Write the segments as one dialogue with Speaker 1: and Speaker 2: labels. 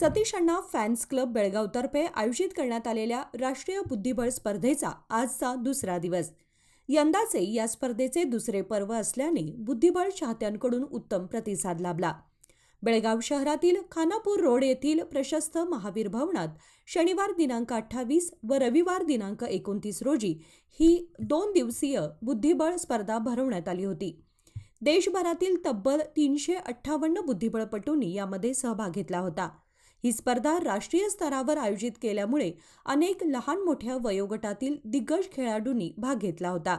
Speaker 1: Satish Anna fans club बेळगावतर्फे आयोजित करण्यात आलेल्या राष्ट्रीय बुद्धिबळ स्पर्धेचा आजचा दुसरा दिवस. यंदाचे या स्पर्धेचे दुसरे पर्व असल्याने बुद्धिबळ चाहत्यांकडून उत्तम प्रतिसाद लाभला. बेळगाव शहरातील खानापूर रोड येथील प्रशस्त महावीर भवनात शनिवार दिनांक अठ्ठावीस व रविवार दिनांक एकोणतीस रोजी ही दोन दिवसीय बुद्धिबळ स्पर्धा भरवण्यात आली होती. देशभरातील तब्बल तीनशे अठ्ठावन्न बुद्धिबळपटूंनी यामध्ये सहभाग घेतला होता. ही स्पर्धा राष्ट्रीय स्तरावर आयोजित केल्यामुळे अनेक लहान मोठ्या वयोगटातील दिग्गज खेळाडूंनी भाग घेतला होता.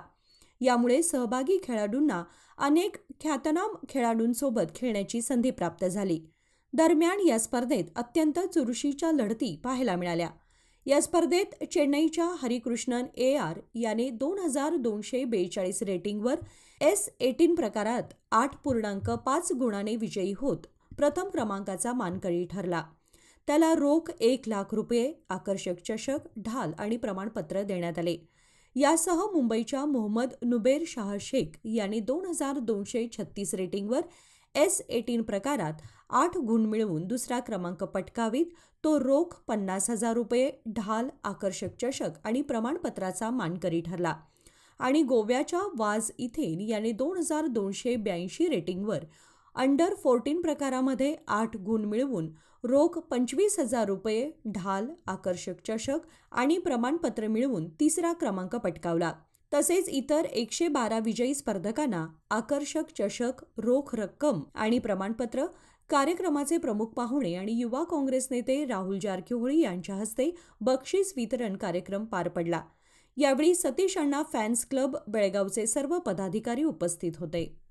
Speaker 1: यामुळे सहभागी खेळाडूंना अनेक ख्यातनाम खेळाडूंसोबत खेळण्याची संधी प्राप्त झाली. दरम्यान या स्पर्धेत अत्यंत चुरशीच्या लढती पाहायला मिळाल्या. या स्पर्धेत चेन्नईच्या हरिकृष्णन ए आर याने दोन हजार दोनशे बेचाळीस रेटिंगवर एस एटीन प्रकारात आठ पूर्णांक पाच गुणाने विजयी होत प्रथम क्रमांकाचा मानकरी ठरला. त्याला रोख एक लाख रुपये आकर्षक चषक ढाल आणि प्रमाणपत्र देण्यात आले. यासह मुंबईच्या मोहम्मद नुबेर शाह शेख यांनी दोन हजार दोनशे छत्तीस रेटिंगवर एस एटीन प्रकारात आठ गुण मिळवून दुसरा क्रमांक पटकावीत. तो रोख पन्नास हजार रुपये ढाल आकर्षक चषक आणि प्रमाणपत्राचा मानकरी ठरला. आणि गोव्याच्या वाज इथेन याने दोन हजार दोनशे ब्याऐंशी रेटिंगवर अंडर फोर्टीन प्रकारामध्ये आठ गुण मिळवून रोख पंचवीस हजार रुपये ढाल आकर्षक चषक आणि प्रमाणपत्र मिळवून तिसरा क्रमांक पटकावला. तसेच इतर एकशे बारा विजयी स्पर्धकांना आकर्षक चषक रोख रक्कम आणि प्रमाणपत्र कार्यक्रमाचे प्रमुख पाहुणे आणि युवा काँग्रेस नेते राहुल जारकिहोळी यांच्या हस्ते बक्षीस वितरण कार्यक्रम पार पडला. यावेळी सतीश अण्णा फॅन्स क्लब बेळगावचे सर्व पदाधिकारी उपस्थित होते.